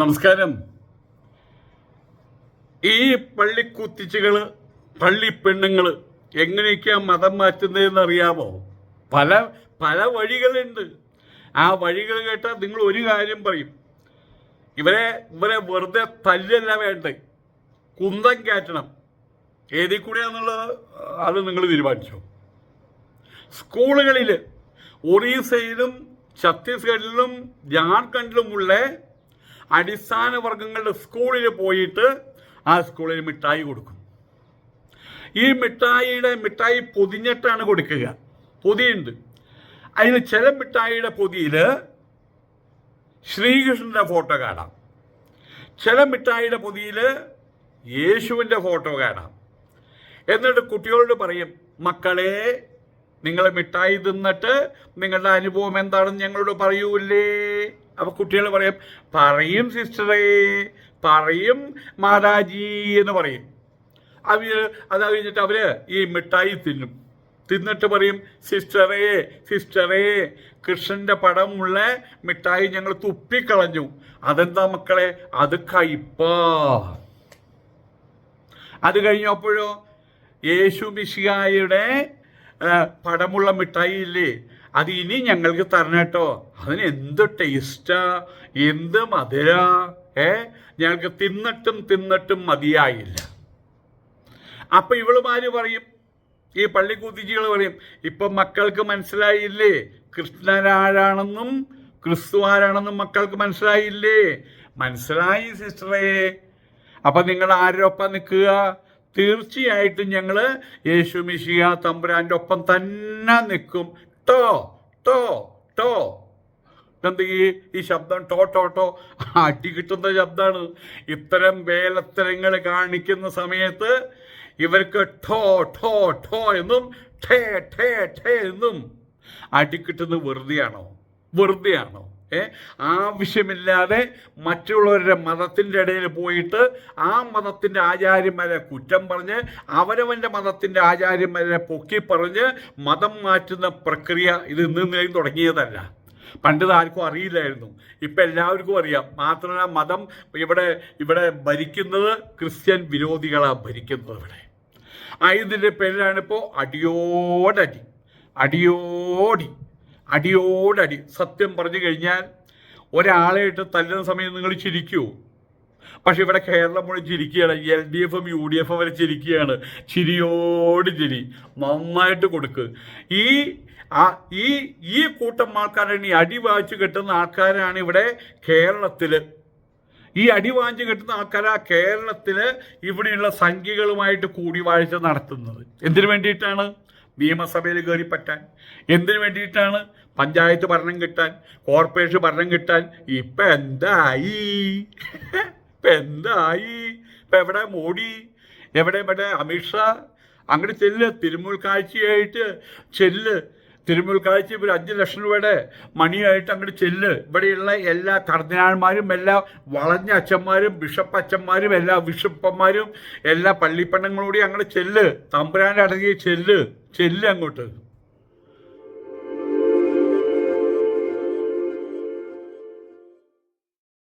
നമസ്കാരം. ഈ പള്ളിക്കുത്തിച്ചുകൾ പള്ളി പെണ്ണുങ്ങൾ എങ്ങനെയൊക്കെയാ മതം മാറ്റുന്നതെന്ന് അറിയാമോ പല പല വഴികളുണ്ട്. ആ വഴികൾ കേട്ടാൽ നിങ്ങൾ ഒരു കാര്യം പറയും. ഇവരെ ഇവരെ വെറുതെ തല്ലല്ല വേണ്ട. കുന്തം കയറ്റണം ഏതിൽ കൂടെയാന്നുള്ളത് അത് നിങ്ങൾ തീരുമാനിച്ചോ. സ്കൂളുകളിൽ ഒറീസയിലും ഛത്തീസ്ഗഡിലും ജാർഖണ്ഡിലുമുള്ള അടിസ്ഥാന വർഗങ്ങളുടെ സ്കൂളിൽ പോയിട്ട് ആ സ്കൂളിൽ മിഠായി കൊടുക്കും. ഈ മിഠായിയുടെ മിഠായി പൊതിഞ്ഞിട്ടാണ് കൊടുക്കുക. പൊതിയുണ്ട്. അതിന് ചില മിഠായിയുടെ പൊതിയിൽ ശ്രീകൃഷ്ണന്റെ ഫോട്ടോ കാണാം. ചില മിഠായിയുടെ പൊതിയിൽ യേശുവിന്റെ ഫോട്ടോ കാണാം. എന്നിട്ട് കുട്ടികളോട് പറയും മക്കളെ നിങ്ങൾ മിഠായി തിന്നിട്ട് നിങ്ങളുടെ അനുഭവം എന്താണെന്ന് ഞങ്ങളോട് പറയൂലേ അപ്പൊ കുട്ടികൾ പറയും പറയും സിസ്റ്ററേ പറയും മാതാജി എന്ന് പറയും. അവർ അത് കഴിഞ്ഞിട്ട് അവർ ഈ മിഠായി തിന്നും. തിന്നിട്ട് പറയും സിസ്റ്ററേ സിസ്റ്ററേ കൃഷ്ണന്റെ പടമുള്ള മിഠായി ഞങ്ങൾ തുപ്പിക്കളഞ്ഞു. അതെന്താ മക്കളെ? അത് കയ്പാ. അത് കഴിഞ്ഞപ്പോഴോ യേശു മിശിഹായുടെ ആ, പടമുള്ള മിഠായി ഇല്ലേ അത് ഇനി ഞങ്ങൾക്ക് തരണം കേട്ടോ. അതിന് എന്ത് ടേസ്റ്റാ എന്ത് മധുര? ഏ ഞങ്ങൾക്ക് തിന്നിട്ടും തിന്നിട്ടും മതിയായില്ല. അപ്പൊ ഇവളുമാര് പറയും? ഈ പള്ളിക്കുത്തിച്ചികൾ പറയും ഇപ്പൊ മക്കൾക്ക് മനസ്സിലായില്ലേ? കൃഷ്ണരാരാണെന്നും ക്രിസ്തു ആരാണെന്നും മക്കൾക്ക് മനസ്സിലായില്ലേ? മനസ്സിലായി സിസ്റ്ററേ. അപ്പൊ നിങ്ങൾ ആരോപ്പ നിൽക്കുക? തീർച്ചയായിട്ടും ഞങ്ങൾ യേശു മിശിയ തമ്പുരാന്റെ ഒപ്പം തന്നെ നിൽക്കും. ടോ ടോ ടോ. എന്ത് ഈ ശബ്ദം ടോ ടോ ടോ. അടി കിട്ടുന്ന ശബ്ദമാണ് ഇത്തരം വേലത്തരങ്ങൾ കാണിക്കുന്ന സമയത്ത് ഇവർക്ക് ടോ ടോ ടോ എന്നും ഠേ ഠേ ഠേ എന്നും അടി കിട്ടുന്നത് വെറുതെയാണോ? വെറുതെയാണോ? ആവശ്യമില്ലാതെ മറ്റുള്ളവരുടെ മതത്തിന്റെ ഇടയിൽ പോയിട്ട് ആ മതത്തിന്റെ ആചാര്യന്മാരെ കുറ്റം പറഞ്ഞ് അവരവന്റെ മതത്തിന്റെ ആചാര്യന്മാരെ പൊക്കി പറഞ്ഞ് മതം മാറ്റുന്ന പ്രക്രിയ ഇത് ഇന്ന് നിലയിൽ തുടങ്ങിയതല്ല. പണ്ട് ആർക്കും അറിയില്ലായിരുന്നു. ഇപ്പം എല്ലാവർക്കും അറിയാം. മാത്രമല്ല മതം ഇവിടെ ഇവിടെ ഭരിക്കുന്നത് ക്രിസ്ത്യൻ വിരോധികളാണ് ഭരിക്കുന്നത് ഇവിടെ. ആ ഇതിന്റെ പേരിലാണിപ്പോൾ അടിയോടടി അടിയോടി. അടിയോടടി. സത്യം പറഞ്ഞു കഴിഞ്ഞാൽ ഒരാളെ ഇട്ട് തല്ലുന്ന സമയം നിങ്ങൾ ചിരിക്കുമോ പക്ഷെ ഇവിടെ കേരളം മുഴുവൻ ചിരിക്കുകയാണ്. എൽ ഡി എഫും യു ഡി എഫും വരെ ചിരിക്കുകയാണ്. ചിരിയോട് ചിരി. നന്നായിട്ട് കൊടുക്ക്. ഈ ആ ഈ ഈ കൂട്ടം ആൾക്കാരാണ് ഈ അടി വാങ്ങിച്ച് കെട്ടുന്ന ആൾക്കാരാണ് ഇവിടെ കേരളത്തിൽ ഈ അടി വാങ്ങിച്ച് കെട്ടുന്ന ആൾക്കാരാ കേരളത്തിൽ ഇവിടെയുള്ള സംഖ്യകളുമായിട്ട് കൂടിവാഴ്ച നടത്തുന്നത്. എന്തിനു വേണ്ടിയിട്ടാണ്? നിയമസഭയിൽ കയറി പറ്റാൻ. എന്തിനു വേണ്ടിയിട്ടാണ് പഞ്ചായത്ത് ഭരണം കിട്ടാൻ കോർപ്പറേഷൻ ഭരണം കിട്ടാൻ? ഇപ്പം എന്തായി? ഇപ്പം എന്തായി? ഇപ്പം എവിടെ മോഡി? എവിടെ ഇവിടെ അമിത്ഷാ? അങ്ങോട്ട് ചെല്ല് തിരുമുൽ കാഴ്ചയായിട്ട് ചെല്ല്. തിരുമുൽ കാഴ്ച ഒരു അഞ്ച് ലക്ഷം രൂപയുടെ മണിയായിട്ട് അങ്ങോട്ട് ചെല്ല്. ഇവിടെയുള്ള എല്ലാ കർദിനാൾമാരും എല്ലാ വളഞ്ഞ അച്ഛന്മാരും ബിഷപ്പ് അച്ഛന്മാരും എല്ലാ ബിഷപ്പന്മാരും എല്ലാ പള്ളിപ്പെണ്ണങ്ങളോടെയും അങ്ങോട്ട് ചെല്ല്. തമ്പുരാന്റെ അടങ്ങി ചെല്ല്. ചെല്ല് അങ്ങോട്ട്.